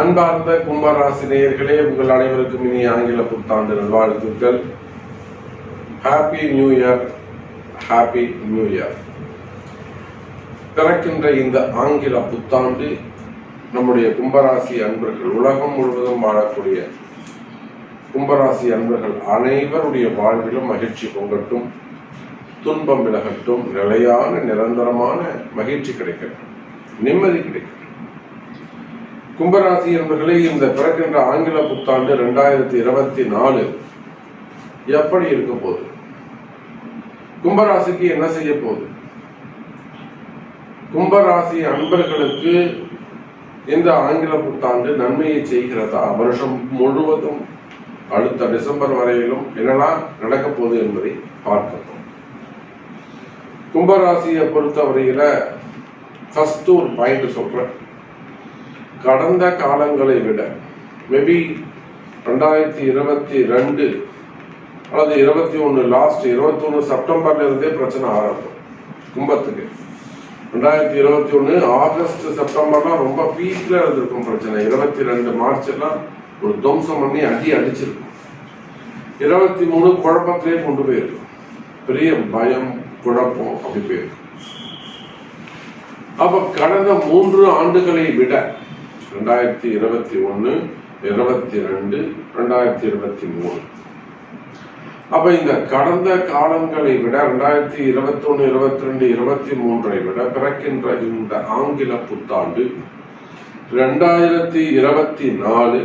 அன்பார்ந்த கும்பராசி நேயர்களே உங்கள் அனைவருக்கும் இனி ஆங்கில புத்தாண்டு நல்வாழ்த்துக்கள். Happy new year happy new year பிறக்கின்ற இந்த ஆங்கில புத்தாண்டு நம்முடைய கும்பராசி அன்பர்கள் உலகம் முழுவதும் வாழக்கூடிய கும்பராசி அன்பர்கள் அனைவருடைய வாழ்விலும் மகிழ்ச்சி பொங்கட்டும் துன்பம் விலகட்டும் நிலையான நிரந்தரமான மகிழ்ச்சி கிடைக்கட்டும் நிம்மதி கிடைக்கட்டும். கும்பராசி என்பர்களே இந்த பிறக்கின்ற ஆங்கில புத்தாண்டு ரெண்டாயிரத்தி இருபத்தி நாலு எப்படி இருக்க போகுது? கும்பராசிக்கு என்ன செய்ய போகுது? கும்பராசி அன்பர்களுக்கு இந்த ஆங்கில புத்தாண்டு நன்மையை செய்கிறதா? வருஷம் முழுவதும் அடுத்த டிசம்பர் வரையிலும் என்னெல்லாம் நடக்க போகுது என்பதை பார்க்கணும் கும்பராசியை பொறுத்தவரையில ஃபர்ஸ்ட் ஒரு பாயிண்ட் சொல்றேன். கடந்த காலங்களை விட மேபி ரெண்டாயிரத்தி இருபத்தி ரெண்டு அல்லது இருபத்தி ஒன்று லாஸ்ட் இருபத்தி ஒன்று செப்டம்பர்ல இருந்தே பிரச்சனை ஆரம்பம் கும்பத்துக்கு. ரெண்டாயிரத்தி இருபத்தி ஒன்று ஆகஸ்ட் செப்டம்பர்லாம் ரொம்ப பீக்ல இருந்திருக்கும் பிரச்சனை. இருபத்தி ரெண்டு மார்ச் எல்லாம் ஒரு துவம்சம் பண்ணி அடி அடிச்சிருக்கும். இருபத்தி மூணு குழப்பத்திலே கொண்டு போயிருக்கும். பெரிய பயம் குழப்பம் அப்படி போயிருக்கும். அப்ப கடந்த மூன்று ஆண்டுகளை விட ரெண்டாயிரத்தி இருபத்தி ஒன்று இருபத்தி ரெண்டு ரெண்டாயிரத்தி இருபத்தி மூணு. அப்ப இந்த கடந்த காலங்களை விட ரெண்டாயிரத்தி இருபத்தி ஒன்று இருபத்தி ரெண்டு இருபத்தி மூன்றை விட பிறக்கின்ற இந்த ஆங்கில புத்தாண்டு ரெண்டாயிரத்தி இருபத்தி நாலு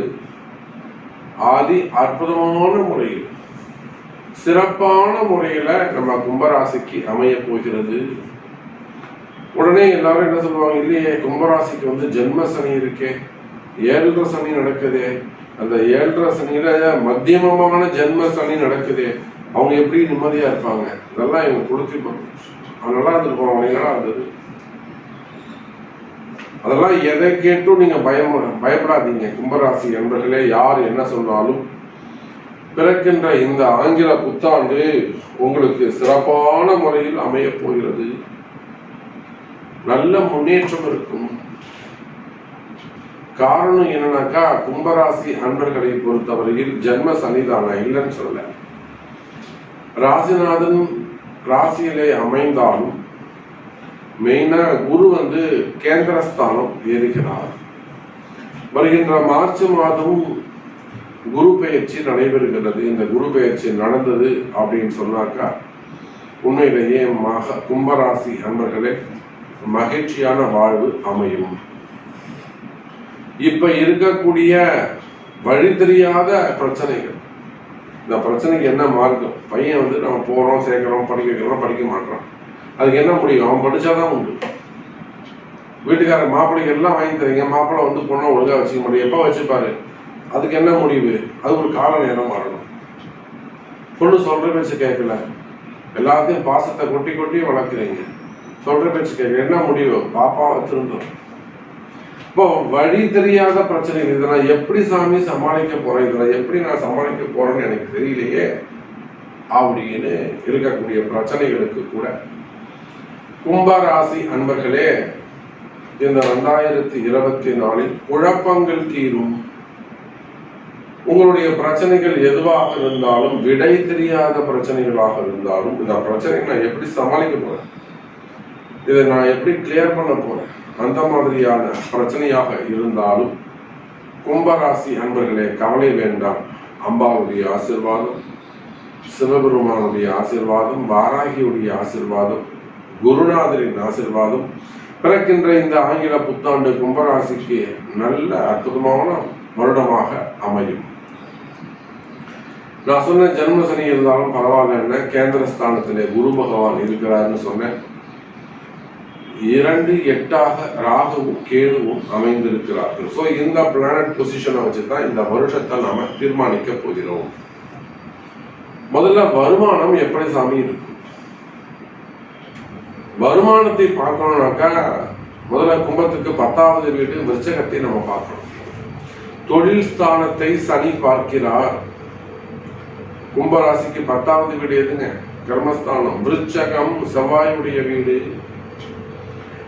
ஆதி அற்புதமான முறையில் சிறப்பான முறையில நம்ம கும்பராசிக்கு அமைய போகிறது. உடனே எல்லாரும் என்ன சொல்லுவாங்க இல்லையே கும்பராசிக்கு வந்து ஜென்ம சனி இருக்கே ஏழரை சனி நடக்குதே. அந்த ஏழரை சனியில மத்தியமமான ஜென்ம சனி நடக்குதே அவங்க எப்படி நிம்மதியா இருப்பாங்க? இதெல்லாம் இவங்க கொடுத்து அவங்க நல்லா இருந்திருப்பான் அவங்களா இருந்தது. அதெல்லாம் எதை கேட்டும் நீங்க பயம் பயப்படாதீங்க. கும்பராசி என்பர்களே யார் என்ன சொன்னாலும் பிறக்கின்ற இந்த ஆங்கில புத்தாண்டு உங்களுக்கு சிறப்பான முறையில் அமைய போகிறது. நல்ல முன்னேற்றம் இருக்கும். காரணம் என்னன்னாக்கா கும்பராசி அன்பர்களை பொறுத்தவரையில் ஜென்ம சனிதான இல்லைன்னு சொல்ல ராசிநாதன் ராசியிலே அமைந்தாலும் மெயினா குரு வந்து கேந்திரஸ்தானம் ஏறுகிறார். வருகின்ற மார்ச் மாதமும் குரு பெயர்ச்சி நடைபெறுகிறது. இந்த குரு பெயர்ச்சி நடந்தது அப்படின்னு சொன்னாக்கா உண்மையிலேயே மக கும்பராசி அன்பர்களே மகிழ்ச்சியான வாழ்வு அமையும். இப்ப இருக்கக்கூடிய வழி தெரியாத பிரச்சனைகள். இந்த பிரச்சனைக்கு என்ன மார்க்கம்? பையன் வந்து நம்ம போறோம் சேர்க்கிறோம் படிக்க வைக்கிறோம் படிக்க மாட்டோம் அதுக்கு என்ன முடியும்? அவன் படிச்சாதான் உண்டு. வீட்டுக்கார மாப்பிள்ளைக்கு எல்லாம் வாங்கி தரீங்க. மாப்பிள்ளை வந்து பொண்ணை ஒழுங்கா வச்சுக்க முடியும் எப்ப வச்சுப்பாரு? அதுக்கு என்ன முடிவு? அது ஒரு கால நேரம் வரணும் பொண்ணு சொல்ற பேச்சு கேட்கல. எல்லாத்தையும் பாசத்தை கொட்டி கொட்டி வளர்க்குறீங்க. சொல்ற பேச்சு என்ன முடிவு? பாப்பாவை திருந்தோம் இப்போ வழி தெரியாத பிரச்சனை இதை நான் எப்படி சாமி சமாளிக்க போறேன்? இதை நான் எப்படி நான் சமாளிக்க போறேன்னு எனக்கு தெரியலையே. அப்படின்னு இருக்கக்கூடிய பிரச்சனைகளுக்கு கூட. கும்பராசி அன்பர்களே இந்த ரெண்டாயிரத்தி இருபத்தி நாலில் குழப்பங்கள் தீரும். உங்களுடைய பிரச்சனைகள் எதுவாக இருந்தாலும் விடை தெரியாத பிரச்சனைகளாக இருந்தாலும் இந்த பிரச்சனையை நான் எப்படி சமாளிக்க போறேன்? இதை நான் எப்படி கிளியர் பண்ண போறேன்? அந்த மாதிரியான பிரச்சனையாக இருந்தாலும் கும்பராசி அன்பர்களே கவலை வேண்டாம். அம்பாவுடைய ஆசிர்வாதம் சிவபெருமானுடைய ஆசிர்வாதம் வாராகியுடைய ஆசிர்வாதம் குருநாதரின் ஆசிர்வாதம் பிறக்கின்ற இந்த ஆங்கில புத்தாண்டு கும்பராசிக்கு நல்ல அற்புதமான வருடமாக அமையும். நான் சொன்ன ஜென்ம சனி இருந்தாலும் பரவாயில்ல கேந்திர ஸ்தானத்திலே குரு பகவான் இருக்கிறாருன்னு சொன்னேன். இரண்டு எட்டாக ராகுவும் கேதுவும் அமைந்திருக்கிறார்கள். ஸோ இந்த பிளானட் பொசிஷனை வச்சு தான் இந்த வருஷத்தை நாம தீர்மானிக்க போகிறோம். முதல்ல வருமானம் எப்படி சாமி இருக்கும் வருமானத்தை பார்க்கணும்னாக்கா முதல்ல கும்பத்துக்கு பத்தாவது வீடு விருச்சகத்தை நம்ம பார்க்கணும். தொழில் ஸ்தானத்தை சனி பார்க்கிறார். கும்பராசிக்கு பத்தாவது வீடு எதுங்க? கர்மஸ்தானம். விருச்சகம் செவ்வாயுடைய வீடு.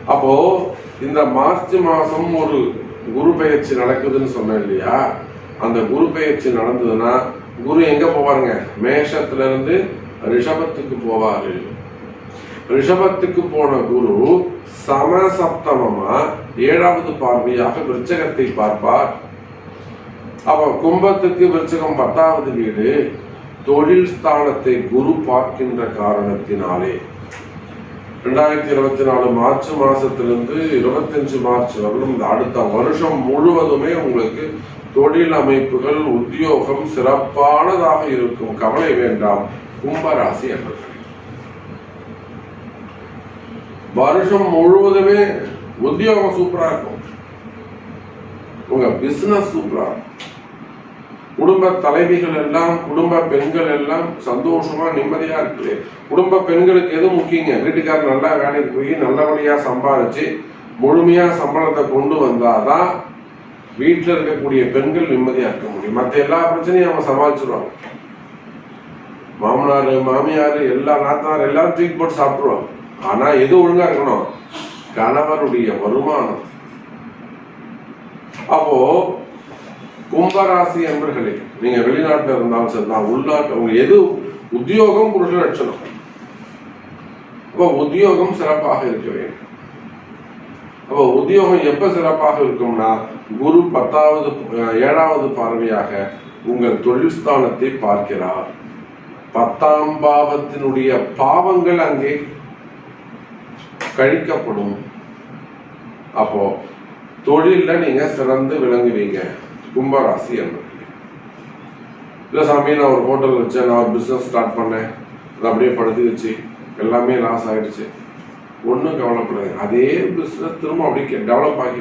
அப்போ இந்த மார்ச் மாசம் ஒரு குரு பெயர்ச்சி நடக்குதுன்னு சொன்னேன் இல்லையா? அந்த குரு பெயர்ச்சி நடந்ததுன்னா குரு எங்க போவாருங்க? மேஷத்துல இருந்து ரிஷபத்துக்கு போவாரு. ரிஷபத்துக்கு போன குரு சமசப்தமமா ஏழாவது பார்வையாக விருச்சகத்தை பார்ப்பார். அப்ப கும்பத்துக்கு விருச்சகம் பத்தாவது வீடு தொழில் ஸ்தானத்தை குரு பார்க்கின்ற காரணத்தினாலே. ரெண்டாயிரத்தி இருபத்தி நாலு மார்ச் மாசத்திலிருந்து இருபத்தஞ்சு மார்ச் வரலும் இந்த அடுத்த வருஷம் முழுவதுமே உங்களுக்கு தொழில் அமைப்புகள் உத்தியோகம் சிறப்பானதாக இருக்கும். கவலை வேண்டாம். கும்பராசி என்பது வருஷம் முழுவதுமே உத்தியோகம் சூப்பரா இருக்கும். உங்க பிசினஸ் சூப்பரா இருக்கும். குடும்ப தலைவிகள் எல்லாம் குடும்ப பெண்கள் எல்லாம் சந்தோஷமா நிம்மதியா இருக்குது குடும்ப பெண்களுக்கு எது முக்கியங்க? வீட்டுக்காரர் நல்லா வேலைக்கு போய் நல்லபடியா சம்பாதிச்சு முழுமையா சம்பளத்தை கொண்டு வந்தாதான் வீட்டுல இருக்கக்கூடிய பெண்கள் நிம்மதியா இருக்க முடியும். மத்த எல்லா பிரச்சனையும் அவங்க சமாளிச்சிருவாங்க. மாமனார் மாமியாரு எல்லா நாத்தனார் எல்லாரும் தூக்கி போட்டு சாப்பிடுவாங்க ஆனா எது ஒழுங்கா இருக்கணும்? கணவருடைய வருமானம். அப்போ கும்பராசி அன்பர்களே நீங்க வெளிநாட்டுல இருந்தாலும் சரிதான் உள்நாட்டு உங்க எது உத்தியோகம் புருஷ லட்சணம். அப்போ உத்தியோகம் சிறப்பாக இருக்க வேண்டும். அப்போ உத்தியோகம் எப்ப சிறப்பாக இருக்கும்னா குரு பத்தாவது ஏழாவது பார்வையாக உங்கள் தொழில் ஸ்தானத்தை பார்க்கிறார். பத்தாம் பாவத்தினுடைய பாவங்கள் அங்கே கழிக்கப்படும். அப்போ தொழில நீங்க சிறந்து விளங்குவீங்க. கும்பராசி என்பது இல்லை சாமி நான் ஒரு ஹோட்டல் வச்சேன். நான் ஒரு பிஸ்னஸ் ஸ்டார்ட் பண்ணேன். அது அப்படியே படுத்துக்கிச்சு எல்லாமே லாஸ் ஆகிடுச்சு ஒன்றும் கவலைப்படாது அதே பிஸ்னஸ் திரும்ப அப்படியே டெவலப் ஆகி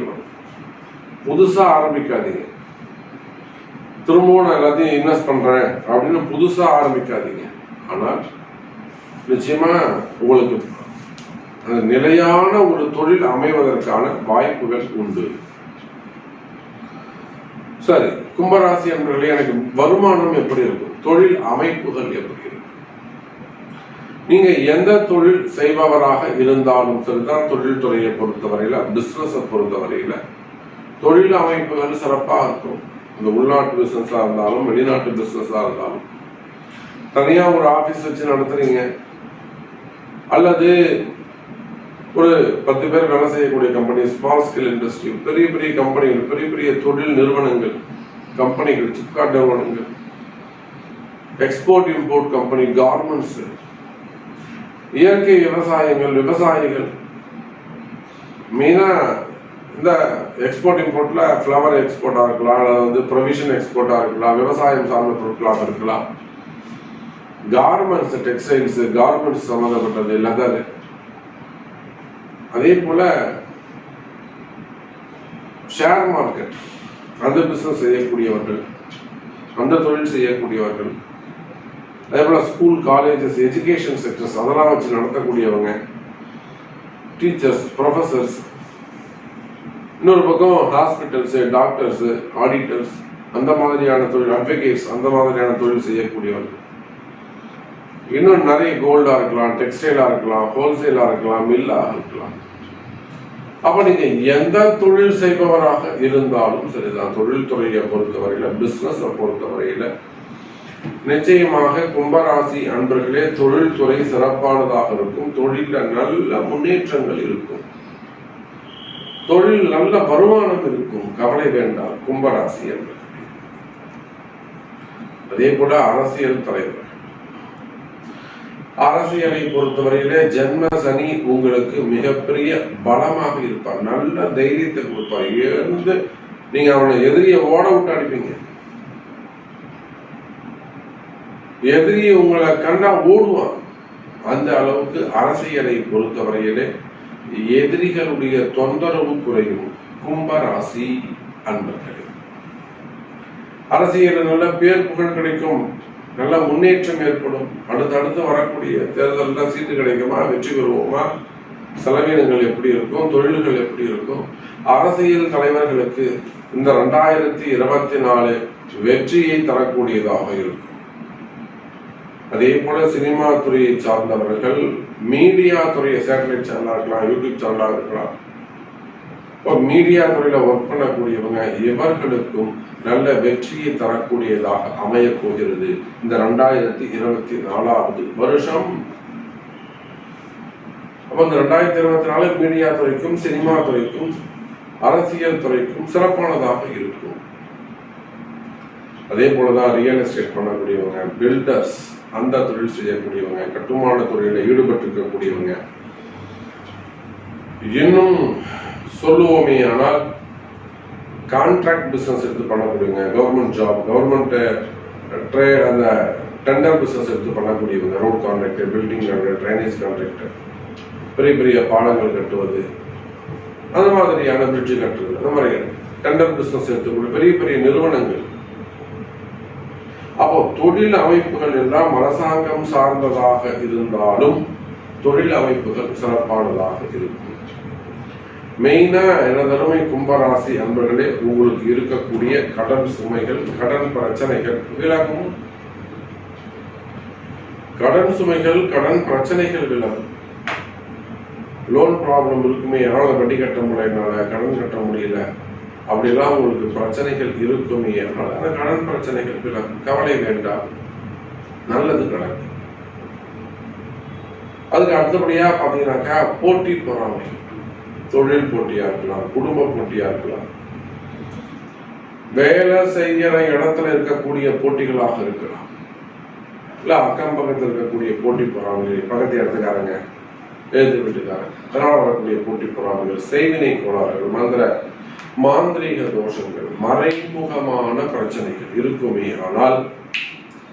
புதுசாக ஆரம்பிக்காதீங்க. திரும்பவும் நான் எல்லாத்தையும் இன்வெஸ்ட் பண்ணுறேன் அப்படின்னு புதுசாக ஆரம்பிக்காதீங்க. ஆனால் நிச்சயமாக உங்களுக்கு அந்த நிலையான ஒரு தொழில் அமைவதற்கான வாய்ப்புகள் உண்டு. சரி கும்பராசி என்ற எனக்கு வருமானம் எப்படி இருக்கும்? தொழில் அமைப்புகள் எப்படி இருக்கும்? நீங்க எந்த தொழில் செய்பவராக இருந்தாலும் சரிதான் தொழில் துறையை பொறுத்தவரையில பிசினஸ பொறுத்தவரையில தொழில் அமைப்புகள் சிறப்பாக இருக்கும். இந்த உள்நாட்டு பிசினஸா இருந்தாலும் வெளிநாட்டு பிசினஸா இருந்தாலும். தனியா ஒரு ஆபீஸ் வச்சு நடத்துறீங்க. அல்லது ஒரு பத்து பேர் வேலை செய்யக்கூடிய கம்பெனி ஸ்மால் ஸ்கேல் இண்டஸ்ட்ரி பெரிய பெரிய கம்பெனிகள் பெரிய பெரிய தொழில் நிறுவனங்கள் கம்பெனிகள் சிப்காட் நிறுவனங்கள் எக்ஸ்போர்ட் இம்போர்ட் கம்பெனி கார்மெண்ட்ஸ் இயற்கை விவசாயங்கள் விவசாயிகள். மெயினா இந்த எக்ஸ்போர்ட் இம்போர்ட்ல ஃப்ளவர் எக்ஸ்போர்ட்டாக இருக்கலாம் அல்லது வந்து ப்ரொவிஷன் எக்ஸ்போர்ட்டாக இருக்கலாம் விவசாயம் சார்ந்த பொருட்களாக இருக்கலாம். கார்மெண்ட்ஸ் டெக்ஸ்டைல்ஸ் கார்மெண்ட்ஸ் சம்மந்தப்பட்டது லெதர் அதே போல ஷேர் மார்க்கெட் அந்த பிசினஸ் செய்யக்கூடியவர்கள் அந்த தொழில் செய்யக்கூடியவர்கள் அதே போல ஸ்கூல் காலேஜஸ் எஜுகேஷன் செக்டர்ஸ் அதெல்லாம் வச்சு நடத்தக்கூடியவங்க டீச்சர்ஸ் ப்ரொஃபசர்ஸ் இன்னொரு பக்கம் ஹாஸ்பிட்டல்ஸ் டாக்டர்ஸ் ஆடிட்டர்ஸ் அந்த மாதிரியான தொழில் அட்வொகேட்ஸ் அந்த மாதிரியான தொழில் செய்யக்கூடியவர்கள். இன்னும் நிறைய கோல்டா இருக்கலாம் டெக்ஸ்டைலா இருக்கலாம் ஹோல்சேலா இருக்கலாம் மில்லாக இருக்கலாம். அப்ப நீங்க எந்த தொழில் செய்பவராக இருந்தாலும் சரிதான். தொழில் துறையை பொறுத்தவரையில பிசினஸ் பொறுத்தவரையில நிச்சயமாக கும்பராசி அன்பர்களே தொழில்துறை சிறப்பானதாக இருக்கும். தொழில நல்ல முன்னேற்றங்கள் இருக்கும். தொழில் நல்ல வருமானம் இருக்கும். கவலை வேண்டாம் கும்பராசி என்பது அதே போல அரசியல் தலைவர். அரசியலை பொறுத்தவரையிலே ஜென்ம சனி உங்களுக்கு மிகப்பெரிய பலமாக இருப்பார். நல்ல தைரியத்தை கொடுப்பார். எழுந்து நீங்க அவனை எதிரிய ஓட விட்டு அடிப்பீங்க. எதிரி உங்களை கண்டா ஓடுவான். அந்த அளவுக்கு அரசியலை பொறுத்தவரையிலே எதிரிகளுடைய தொந்தரவு குறையும். கும்பராசி அன்பர்களே. அரசியலில் நல்ல பேர் புகழ் கிடைக்கும். நல்ல முன்னேற்றம் ஏற்படும். அடுத்தடுத்து வரக்கூடிய தேர்தலில் சீட்டு கிடைக்குமா? வெற்றி பெறுவோமா? செலவினங்கள் எப்படி இருக்கும்? தொழில்கள் எப்படி இருக்கும்? அரசியல் தலைவர்களுக்கு இந்த ரெண்டாயிரத்தி இருபத்தி நாலு வெற்றியை தரக்கூடியதாக இருக்கும். அதே போல சினிமா துறையை சார்ந்தவர்கள் மீடியா துறையை சேட்டலைட் சேனலாக இருக்கலாம் யூடியூப் சேனலாக இருக்கலாம் இப்போ மீடியா துறையில ஒர்க் பண்ணக்கூடியவங்க இவர்களுக்கும் நல்ல வெற்றியை தரக்கூடியதாக அமைய போகிறது இந்த ரெண்டாயிரத்தி இருபத்தி நாலாவது வருஷம். அப்ப இந்த ரெண்டாயிரத்தி இருபத்தி நாலு மீடியா துறைக்கும் சினிமா துறைக்கும் அரசியல் துறைக்கும் சிறப்பானதாக இருக்கும். அதே போலதான் ரியல் எஸ்டேட் பண்ணக்கூடியவங்க பில்டர்ஸ் அந்த தொழில் செய்யக்கூடியவங்க கட்டுமான துறையில ஈடுபட்டு இருக்கக்கூடியவங்க இன்னும் சொல்லுவோமே ஆனால் கான்ட்ராக்ட் பிஸ்னஸ் எடுத்து பண்ணக்கூடியவங்க கவர்மெண்ட் ஜாப் கவர்மெண்ட் ட்ரே அந்த டெண்டர் பிஸ்னஸ் எடுத்து பண்ணக்கூடியவங்க road contractor building contractor drainage contractor பெரிய பெரிய பாலங்கள் கட்டுவது அந்த மாதிரியான பிரிட்ஜ் கட்டுறது அந்த மாதிரி டெண்டர் பிஸ்னஸ் எடுத்துக்கூடிய பெரிய பெரிய நிறுவனங்கள். அப்போ தொழில் அமைப்புகள் எல்லாம் அரசாங்கம் சார்ந்ததாக இருந்தாலும் தொழில் அமைப்புகள் சிறப்பானதாக இருக்கும். மெயினா எனதருமை கும்பராசி அன்பர்களே உங்களுக்கு இருக்கக்கூடிய கடன் சுமைகள் கடன் பிரச்சனைகள் விலகும் கடன் சுமைகள் கடன் பிரச்சனைகள் விலகும் லோன் ப்ராப்ளம் இருக்குமே என்னால் வட்டி கட்ட முடியல கடன் கட்ட முடியல. அப்படிலாம் உங்களுக்கு பிரச்சனைகள் இருக்குமே ஆனால் அந்த கடன் பிரச்சனைகள் விலகும் கவலை வேண்டாம். நல்லது நடக்கும். அதுக்கு அடுத்தபடியா பாத்தீங்கன்னாக்கா போட்டி பொறாமை தொழில் போட்டியா இருக்கலாம் குடும்ப போட்டியா இருக்கலாம். வேலை செய்கிற இடத்துல இருக்கக்கூடிய போட்டிகளாக இருக்கலாம். இல்ல அக்கம் பக்கத்தில் இருக்கக்கூடிய போட்டி பொறாமைகள் பக்கத்து இடத்துக்காரங்க எழுத்து வீட்டுக்காரங்க அதனால வரக்கூடிய போட்டி பொறாமைகள் செய்வினை கோளாறுகள் மந்திர மாந்திரீக தோஷங்கள் மறைமுகமான பிரச்சனைகள் இருக்குமே ஆனால்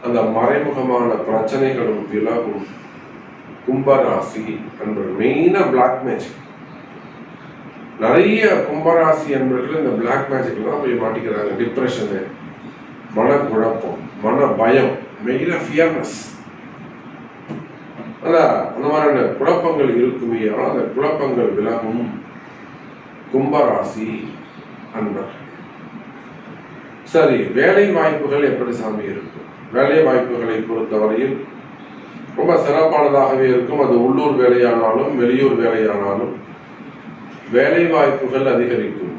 அந்த மறைமுகமான பிரச்சனைகளும் விலகும் கும்பராசி என்பது மெயினா பிளாக் மேஜிக் நிறைய கும்பராசி என்பர்கள் இந்த பிளாக் மேஜிக்லாம் போய் மாட்டிக்கிறாங்க. டிப்ரெஷனு மனக்குழப்பம் மன பயம் மெயினா ஃபியர்னஸ் அதான் அந்த மாதிரியான குழப்பங்கள் இருக்குமே ஆனால் அந்த குழப்பங்கள் விலகும் கும்பராசி அன்பர் சரி வேலை வாய்ப்புகள் எப்படி சாமி இருக்கும் வேலை வாய்ப்புகளை பொறுத்தவரையில் ரொம்ப சிறப்பானதாகவே இருக்கும். அது உள்ளூர் வேலையானாலும் வெளியூர் வேலையானாலும் வேலை வாய்ப்புகள் அதிகரிக்கும்.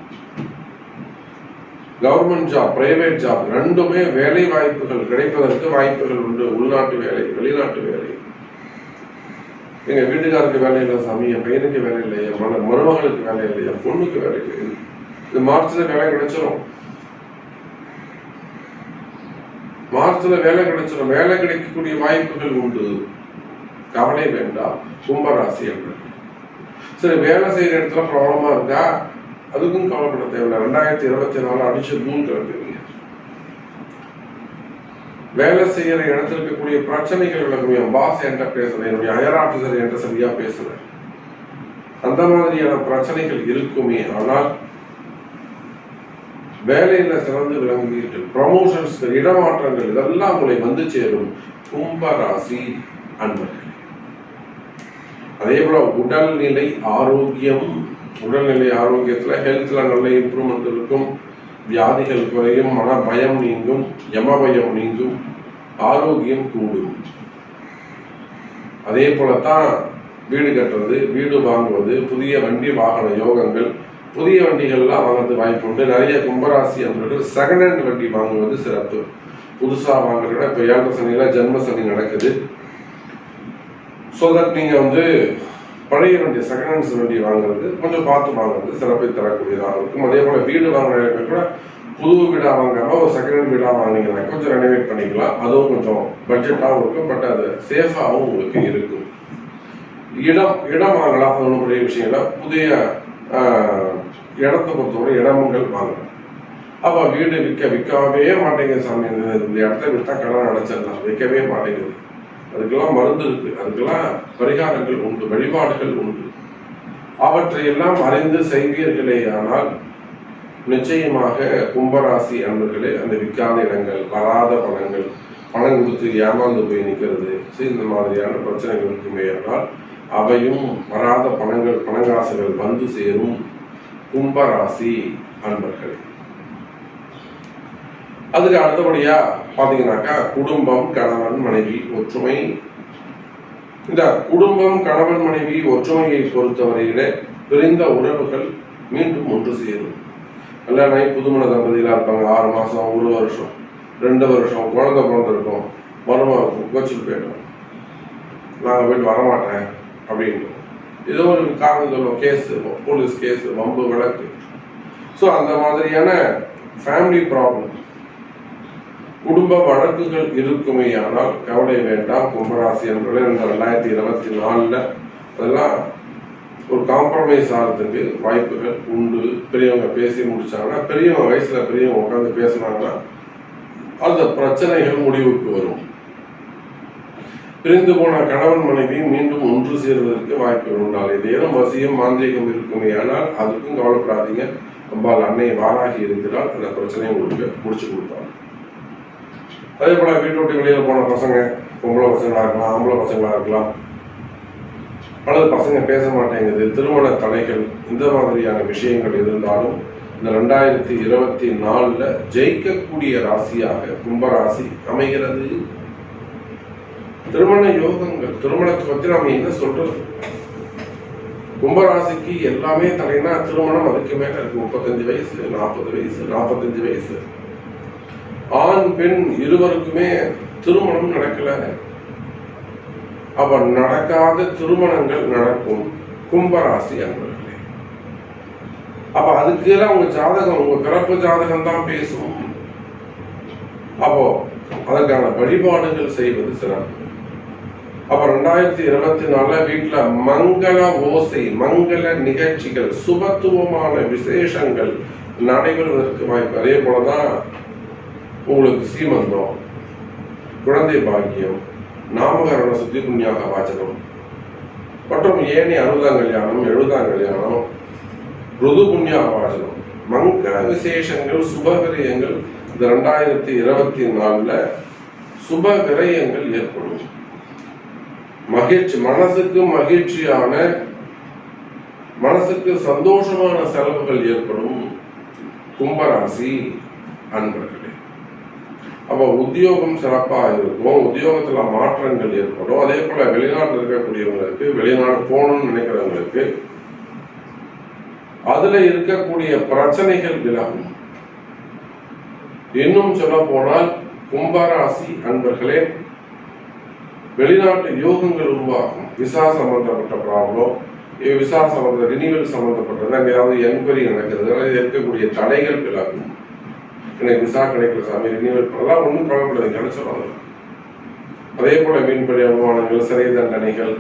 கவர்மெண்ட் ஜாப் பிரைவேட் ஜாப் ரெண்டுமே வேலை வாய்ப்புகள் கிடைப்பதற்கு வாய்ப்புகள் உண்டு. உள்நாட்டு வேலை வெளிநாட்டு வேலை. எங்க வீட்டுக்காருக்கு வேலை இல்லை சாமி என் பையனுக்கு வேலை இல்லை என் மன மருமகளுக்கு வேலை இல்லை என் பொண்ணுக்கு வேலை இல்லை. இந்த மார்ச்ல வேலை கிடைச்சிடும் மார்ச்ல வேலை கிடைச்சிடும் வேலை கிடைக்கக்கூடிய வாய்ப்புகள் உண்டு. கவலை வேண்டாம். கும்பராசி என்று சரி வேலை செய்யற இடத்துல ப்ராப்ளமா இருக்கா? அதுக்கும் கவலைப்பட தேவையில்லை. ரெண்டாயிரத்தி இருபத்தி நாலு அடிச்சு மூணு கிளம்புவீங்க வேலை செய்யற இடத்துல இருக்கக்கூடிய பிரச்சனைகள் விளக்குமே பாஸ் என்கிட்ட பேசுறேன். என்னுடைய ஹையர் ஆபீசர் என்கிட்ட சரியா பேசுறேன். அந்த மாதிரியான பிரச்சனைகள் இருக்குமே ஆனால் வேலையில சிறந்து விளங்குவீர்கள் ப்ரமோஷன்ஸ் இடமாற்றங்கள் இதெல்லாம் உங்களை வந்து சேரும். கும்பராசி அன்பர்கள். அதே போல உடல்நிலை ஆரோக்கியம் உடல்நிலை ஆரோக்கியத்துல ஹெல்த்ல நல்ல இம்ப்ரூவ்மெண்ட் இருக்கும். வியாதிகள் குறையும் மன பயம் நீங்கும் யம பயம் நீங்கும் ஆரோக்கியம் கூடும். அதே போலத்தான் வீடு கட்டுறது வீடு வாங்குவது புதிய வண்டி வாகன யோகங்கள் புதிய வண்டிகள்லாம் வாங்குறது வாய்ப்பு உண்டு. நிறைய கும்பராசி அன்பர்கள் செகண்ட் ஹேண்ட் வண்டி வாங்குவது சிறப்பு. புதுசா வாங்குறத இப்போ ஏழரை சனியில் ஜென்ம சனி நடக்குது. ஸோ தட் நீங்கள் வந்து பழைய வண்டி செகண்ட் ஹேண்ட்ஸ் வண்டி வாங்குறது கொஞ்சம் பார்த்து வாங்குறது சிறப்பை தரக்கூடியதாக இருக்கும். அதே போல் வீடு வாங்குறவங்க கூட புது வீடாக வாங்காமல் ஒரு செகண்ட் ஹேண்ட் வீடாக வாங்கினீங்கன்னா கொஞ்சம் ரெனோவேட் பண்ணிக்கலாம். அதுவும் கொஞ்சம் பட்ஜெட்டாகவும் இருக்கும் பட் அது சேஃபாகவும் உங்களுக்கு இருக்கும். இடம் இடம் வாங்கலாம். அது ஒன்றும் பெரிய விஷயம் இல்லை புதிய இடத்தை பொறுத்தவரை இடமுங்கள் வாங்கலாம் அப்போ வீடு விற்க விற்கவே மாட்டேங்குது சாமி. இந்த இந்த இடத்த விற்றா கடன் அடைச்சிடலாம். விற்கவே மாட்டேங்குது. அதுக்கெல்லாம் மருந்து இருக்கு. அதுக்கெல்லாம் பரிகாரங்கள் உண்டு வழிபாடுகள் உண்டு. அவற்றை எல்லாம் அறிந்து செய்வீர்களே ஆனால் நிச்சயமாக கும்பராசி அன்பர்களே அந்த விற்காத இடங்கள் வராத பணங்கள் பணம் கொடுத்து ஏமாந்து போய் நிற்கிறது இந்த மாதிரியான பிரச்சனைகள் இருக்குமே ஆனால் அவையும் வராத பணங்கள் பணங்காசுகள் வந்து சேரும். கும்பராசி அன்பர்களே. அதுக்கு அடுத்தபடியா பார்த்தீங்கன்னாக்கா குடும்பம் கணவன் மனைவி ஒற்றுமை. இந்த குடும்பம் கணவன் மனைவி ஒற்றுமையை பொறுத்தவரையில பிரிந்த உறவுகள் மீண்டும் ஒன்று சேரும். கல்யாணம் ஆகி புதுமண தம்பதியெல்லாம் இருப்பாங்க. ஆறு மாசம் ஒரு வருஷம் ரெண்டு வருஷம் குழந்தை பிறந்திருக்கும். மருமகம் கோச்சில் போயிட்டோம் நாங்க போயிட்டு வரமாட்டேன் அப்படின்னு ஏதோ ஒரு காரணம் சொல்லுவோம். கேஸ் போலீஸ் கேஸ் வம்பு வழக்கு. ஸோ அந்த மாதிரியான ஃபேமிலி ப்ராப்ளம் குடும்ப வழக்குகள் இருக்குமே ஆனால் கவலை வேண்டாம். கும்பராசி என்பது இந்த ரெண்டாயிரத்தி இருபத்தி நாலுல அதெல்லாம் ஒரு காம்ப்ரமைஸ் ஆகிறதுக்கு வாய்ப்புகள் உண்டு. பெரியவங்க பேசி முடிச்சாங்கன்னா பெரியவங்க வயசுல பெரியவங்க உட்காந்து பேசுனாங்கன்னா அந்த பிரச்சனைகள் முடிவுக்கு வரும். பிரிந்து போன கணவன் மனைவி மீண்டும் ஒன்று சேர்வதற்கு வாய்ப்புகள் உண்டால் ஏதேனும் வசியம் மாந்திரிகம் இருக்குமே ஆனால் அதுக்கும் கவலைப்படாதீங்க. அம்பாள் அன்னை வாராகி இருக்கிறால் அந்த பிரச்சனையை உங்களுக்கு முடிச்சு கொடுப்பாங்க அதே போல வீட்டு விட்டு வெளியில போன பசங்க பொம்பளை பசங்களா இருக்கலாம் ஆம்பளை பசங்களா இருக்கலாம் அல்லது பசங்க பேச மாட்டேங்குது. திருமண தடைகள் இந்த மாதிரியான விஷயங்கள் இருந்தாலும் இந்த ரெண்டாயிரத்தி இருபத்தி நாலுல ஜெயிக்கக்கூடிய ராசியாக கும்பராசி அமைகிறது. திருமண யோகங்கள் திருமணத்தை பத்தி நாம என்ன சொல்றது? கும்பராசிக்கு எல்லாமே தலைனா திருமணம் அதுக்கு மேல இருக்கு முப்பத்தஞ்சு வயசு நாற்பது வயசு நாற்பத்தஞ்சு வயசு. ஆண் பெண் இருவருக்குமே திருமணம் நடக்கல. அப்ப நடக்காத திருமணங்கள் நடக்கும் கும்பராசி அன்பர்களே. அப்ப அதுக்கு எல்லாம் உங்க ஜாதகம் உங்க பிறப்பு ஜாதகம் தான் பேசும். அப்போ அதற்கான வழிபாடுகள் செய்வது சிறப்பு. அப்ப ரெண்டாயிரத்தி இருபத்தி நாலுல வீட்டுல மங்கள ஓசை மங்கள நிகழ்ச்சிகள் சுபத்துவமான விசேஷங்கள் நடைபெறுவதற்கு வாய்ப்பு. அதே போலதான் உங்களுக்கு சீமந்தம் குழந்தை பாக்கியம் நாமகரண சுத்தி புண்ணியாக வாச்சகம். மற்றும் ஏனைய அறுபதாம் கல்யாணம் எழுபதாம் கல்யாணம் ருது புண்ணியாக வாச்சகம். மங்கள விசேஷங்கள் சுப விரயங்கள் இந்த ரெண்டாயிரத்தி இருபத்தி நாலுல சுப விரயங்கள் ஏற்படும். மகிழ்ச்சி மனசுக்கு மகிழ்ச்சியான மனசுக்கு சந்தோஷமான செலவுகள் ஏற்படும். கும்பராசி அன்பர்கள். அப்போ உத்தியோகம் சிறப்பா இருக்கும் உத்தியோகத்துல மாற்றங்கள் ஏற்படும் அதே போல வெளிநாட்டில் இருக்கக்கூடியவங்களுக்கு வெளிநாடு போகணும்னு நினைக்கிறவங்களுக்கு அதுல இருக்கக்கூடிய பிரச்சனைகள் விலகும். இன்னும் சொல்ல போனால் கும்பராசி அன்பர்களே வெளிநாட்டு யோகங்கள் உருவாகும். விசா சம்பந்தப்பட்ட ப்ராப்ளம் விசா சம்பந்த ரினிவல் சம்பந்தப்பட்டது எங்கேயாவது என்கொயரி நடக்குது இருக்கக்கூடிய தடைகள் விலகும். எனக்கு விசா கிடைக்கல சாமி ரினியூவல் பண்ணலாம் ஒன்றும் கவலைப்படாது கிடைச்சிடும் அதே போல மீன்பிடி அவமானங்கள் சிறை தண்டனைகள்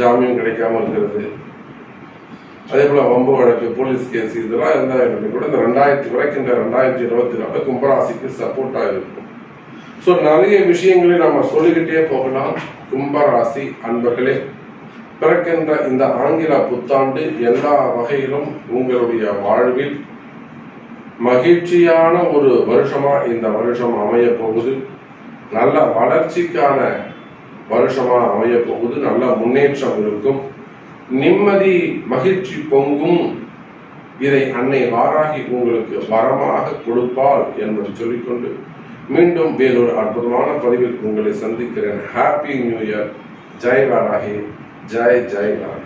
ஜாமீன் கிடைக்காம இருக்கிறது. அதே போல வம்பு வழக்கு போலீஸ் கேஸ் இதெல்லாம் இருந்தா எனக்கு கூட இந்த ரெண்டாயிரத்தி வரைக்கும் இந்த ரெண்டாயிரத்தி இருபத்தி நாலு கும்பராசிக்கு சப்போர்ட்டா இருக்கும். ஸோ நிறைய விஷயங்களை நம்ம சொல்லிக்கிட்டே போகலாம். கும்பராசி அன்பர்களே பிறக்கின்ற இந்த ஆங்கில புத்தாண்டு எல்லா வகையிலும் உங்களுடைய வாழ்வில் மகிழ்ச்சியான ஒரு வருஷமா இந்த வருஷம் அமைய போகுது. நல்ல வளர்ச்சிக்கான வருஷமா அமைய போகுது. நல்ல முன்னேற்றம் இருக்கும். நிம்மதி மகிழ்ச்சி பொங்கும். இதை அன்னை வாராகி உங்களுக்கு வரமாக கொடுப்பாள் என்பதை சொல்லிக்கொண்டு மீண்டும் வேறொரு அற்புதமான பதிவில் உங்களை சந்திக்கிறேன். Happy new year Jai Varahi. Jai Jai Varahi.